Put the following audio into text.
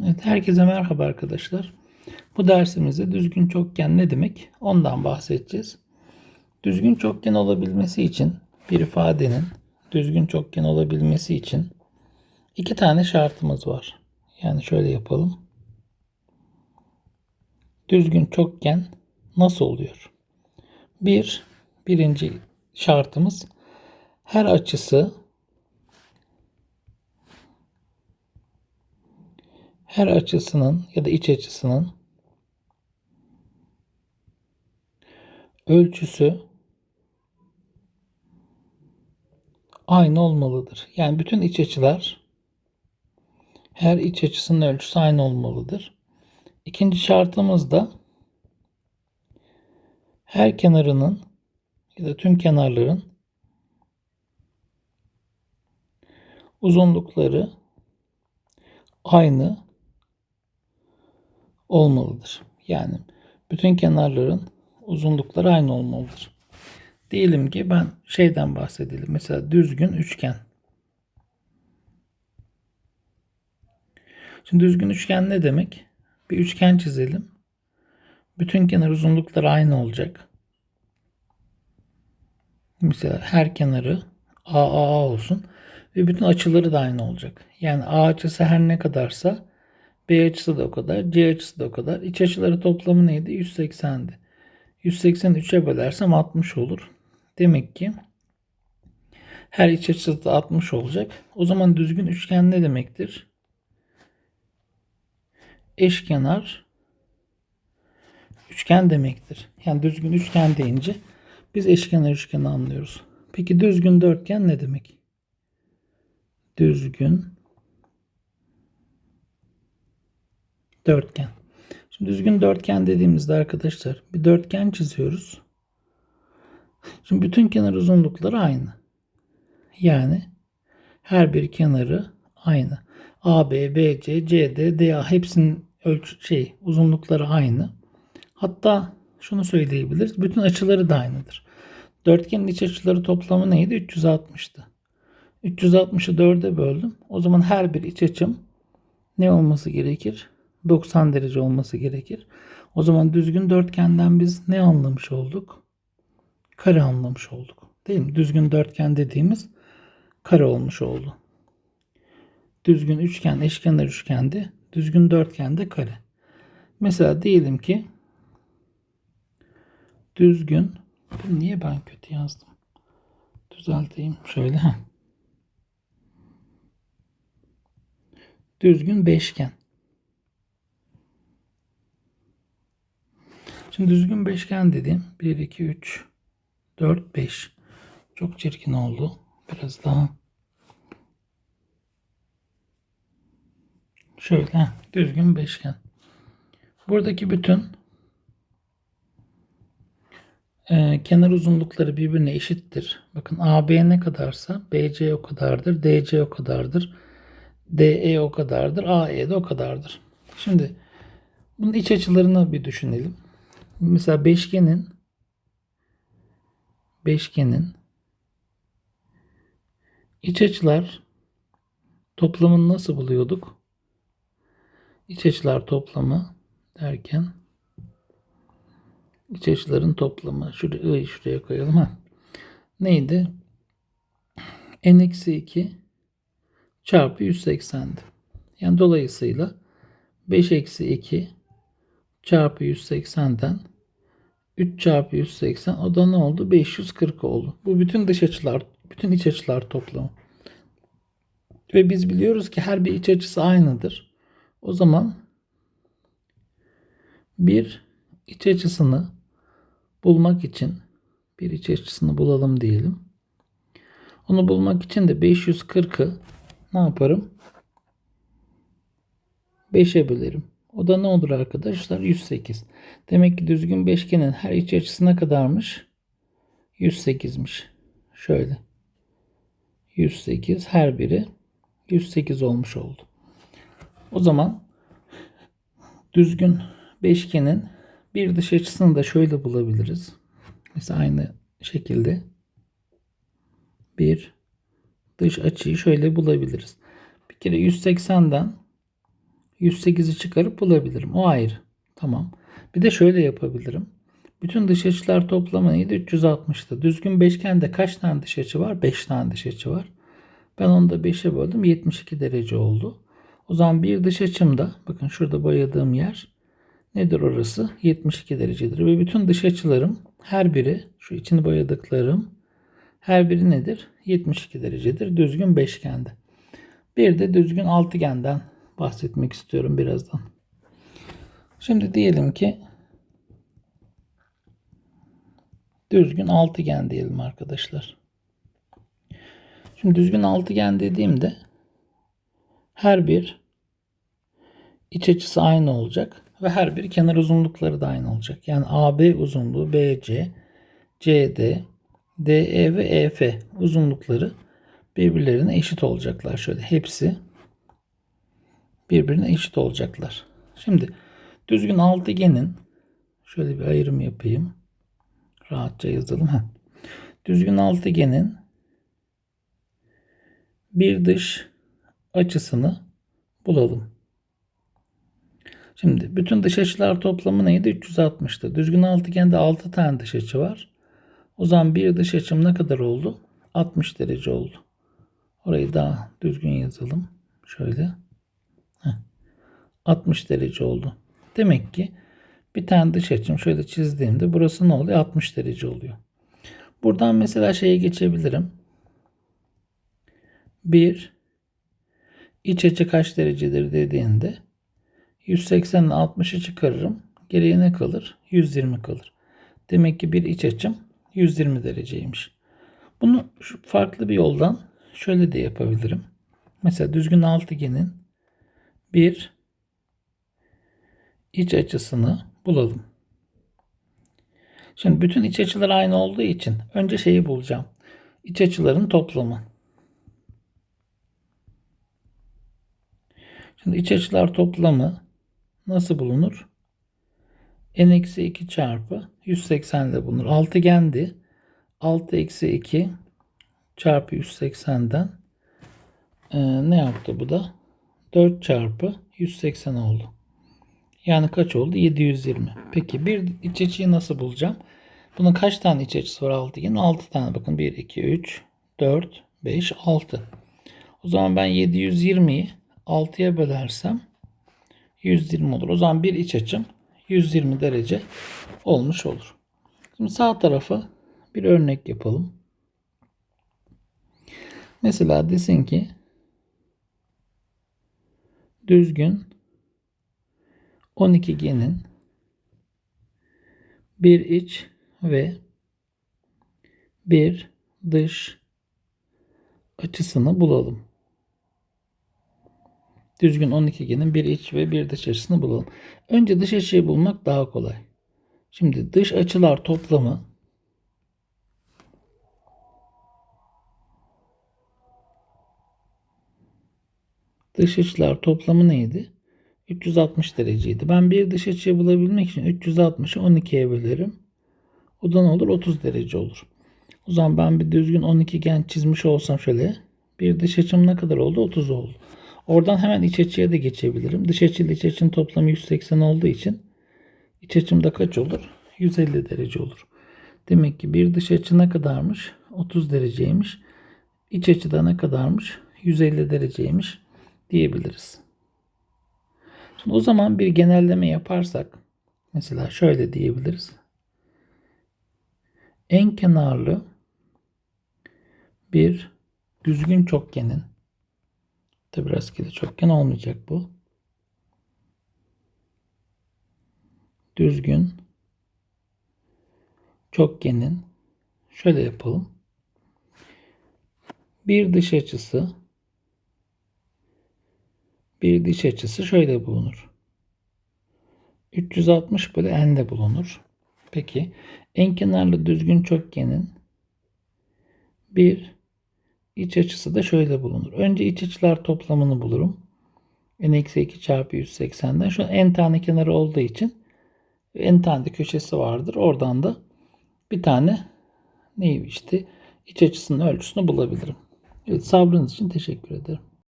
Evet, herkese merhaba arkadaşlar. Bu dersimizde düzgün çokgen ne demek? Ondan bahsedeceğiz. Düzgün çokgen olabilmesi için bir ifadenin düzgün çokgen olabilmesi için iki tane şartımız var. Yani şöyle yapalım. Düzgün çokgen nasıl oluyor? Bir, birinci şartımız her açısı her açısının ya da iç açısının ölçüsü aynı olmalıdır. Yani bütün iç açılar her iç açısının ölçüsü aynı olmalıdır. İkinci şartımız da her kenarının ya da tüm kenarların uzunlukları aynı olmalıdır. Yani bütün kenarların uzunlukları aynı olmalıdır. Diyelim ki ben şeyden bahsedelim. Mesela düzgün üçgen. Şimdi düzgün üçgen ne demek? Bir üçgen çizelim. Bütün kenar uzunlukları aynı olacak. Mesela her kenarı AAA olsun ve bütün açıları da aynı olacak. Yani A açısı her ne kadarsa B açısı da o kadar, C açısı da o kadar. İç açıları toplamı neydi? 180'di. 180'i 3'e bölersem 60 olur. Demek ki her iç açısı da 60 olacak. O zaman düzgün üçgen ne demektir? Eşkenar üçgen demektir. Yani düzgün üçgen deyince biz eşkenar üçgeni anlıyoruz. Peki düzgün dörtgen ne demek? Düzgün dörtgen. Şimdi düzgün dörtgen dediğimizde arkadaşlar bir dörtgen çiziyoruz. Şimdi bütün kenar uzunlukları aynı. Yani her bir kenarı aynı. AB, BC, CD, DA hepsinin ölçü şey uzunlukları aynı. Hatta şunu söyleyebiliriz. Bütün açıları da aynıdır. Dörtgenin iç açıları toplamı neydi? 360'tı. 360'ı 4'e böldüm. O zaman her bir iç açım ne olması gerekir? 90 derece olması gerekir. O zaman düzgün dörtgenden biz ne anlamış olduk? Kare anlamış olduk. Değil mi? Düzgün dörtgen dediğimiz kare olmuş oldu. Düzgün üçgen eşkenar üçgendi. Düzgün dörtgende kare. Mesela diyelim ki düzgün niye ben kötü yazdım? Düzelteyim şöyle. Düzgün beşgen. Şimdi düzgün beşgen dedim. 1, 2, 3, 4, 5. Çok çirkin oldu. Biraz daha. Şöyle düzgün beşgen. Buradaki bütün e, kenar uzunlukları birbirine eşittir. Bakın AB ne kadarsa BC o kadardır. DC o kadardır. DE o kadardır. AE de o kadardır. Şimdi bunun iç açılarını bir düşünelim. Mesela beşgenin beşgenin iç açılar toplamını nasıl buluyorduk? İç açılar toplamı derken iç açıların toplamı şuraya, şuraya koyalım ha. Neydi? n eksi 2 çarpı 180'di. Yani dolayısıyla 5 eksi 2 çarpı 180'den 3 çarpı 180 o da ne oldu? 540 oldu. Bu bütün dış açılar, bütün iç açılar toplamı. Ve biz biliyoruz ki her bir iç açısı aynıdır. O zaman bir iç açısını bulmak için bir iç açısını bulalım diyelim. Onu bulmak için de 540'ı ne yaparım? 5'e bölerim. O da ne olur arkadaşlar? 108. Demek ki düzgün beşgenin her iç açısına kadarmış? 108'miş. Şöyle. 108 her biri 108 olmuş oldu. O zaman düzgün beşgenin bir dış açısını da şöyle bulabiliriz. Mesela aynı şekilde bir dış açıyı şöyle bulabiliriz. Bir kere 180'den 108'i çıkarıp bulabilirim. O ayrı. Tamam. Bir de şöyle yapabilirim. Bütün dış açılar toplamı neydi? 360'tı. Düzgün beşgende kaç tane dış açı var? 5 tane dış açı var. Ben onu da 5'e böldüm. 72 derece oldu. O zaman bir dış açımda bakın şurada boyadığım yer nedir orası? 72 derecedir. Ve bütün dış açılarım her biri şu içini boyadıklarım her biri nedir? 72 derecedir. Düzgün beşgende. Bir de düzgün altıgenden bahsetmek istiyorum birazdan. Şimdi diyelim ki düzgün altıgen diyelim arkadaşlar. Şimdi düzgün altıgen dediğimde her bir iç açısı aynı olacak ve her bir kenar uzunlukları da aynı olacak. Yani AB uzunluğu BC, CD, DE ve EF uzunlukları birbirlerine eşit olacaklar. Şöyle hepsi birbirine eşit olacaklar. Şimdi düzgün altıgenin şöyle bir ayrım yapayım. Rahatça yazalım. Heh. Düzgün altıgenin bir dış açısını bulalım. Şimdi bütün dış açılar toplamı neydi? 360'tı. Düzgün altıgende 6 tane dış açı var. O zaman bir dış açım ne kadar oldu? 60 derece oldu. Orayı daha düzgün yazalım. Şöyle. Heh. 60 derece oldu. Demek ki bir tane dış açım şöyle çizdiğimde burası ne oluyor? 60 derece oluyor. Buradan mesela şeye geçebilirim. 1 iç açı kaç derecedir dediğinde 180 ile 60'ı çıkarırım. Geriye ne kalır? 120 kalır. Demek ki bir iç açım 120 dereceymiş. Bunu farklı bir yoldan şöyle de yapabilirim. Mesela düzgün altıgenin bir iç açısını bulalım. Şimdi bütün iç açılar aynı olduğu için önce şeyi bulacağım. İç açıların toplamı. Şimdi iç açılar toplamı nasıl bulunur? n eksi 2 çarpı 180 ile bulunur. Altıgendi. 6 eksi 2 çarpı 180'den ee, ne yaptı bu da? 4 çarpı 180 oldu. Yani kaç oldu? 720. Peki bir iç açıyı nasıl bulacağım? Bunun kaç tane iç açısı var altıgenin? 6 tane. Bakın 1, 2, 3, 4, 5, 6. O zaman ben 720'yi 6'ya bölersem 120 olur. O zaman bir iç açım 120 derece olmuş olur. Şimdi sağ tarafa bir örnek yapalım. Mesela desin ki düzgün 12 genin bir iç ve bir dış açısını bulalım. Düzgün 12 genin bir iç ve bir dış açısını bulalım. Önce dış açıyı bulmak daha kolay. Şimdi dış açılar toplamı dış açılar toplamı neydi? 360 dereceydi. Ben bir dış açıyı bulabilmek için 360'ı 12'ye bölerim. O da ne olur? 30 derece olur. O zaman ben bir düzgün 12 gen çizmiş olsam şöyle bir dış açım ne kadar oldu? 30 oldu. Oradan hemen iç açıya da geçebilirim. Dış açı ile iç açının toplamı 180 olduğu için iç açımda kaç olur? 150 derece olur. Demek ki bir dış açı ne kadarmış? 30 dereceymiş. İç açıda ne kadarmış? 150 dereceymiş diyebiliriz. O zaman bir genelleme yaparsak mesela şöyle diyebiliriz. En kenarlı bir düzgün çokgenin Tabi rastgele çokgen olmayacak bu. Düzgün çokgenin şöyle yapalım. Bir dış açısı bir dış açısı şöyle bulunur. 360 bölü n'de bulunur. Peki en kenarlı düzgün çokgenin bir İç açısı da şöyle bulunur. Önce iç açılar toplamını bulurum. n-2 çarpı 180'den. Şu n tane kenarı olduğu için n tane de köşesi vardır. Oradan da bir tane ne işte iç açısının ölçüsünü bulabilirim. Evet, sabrınız için teşekkür ederim.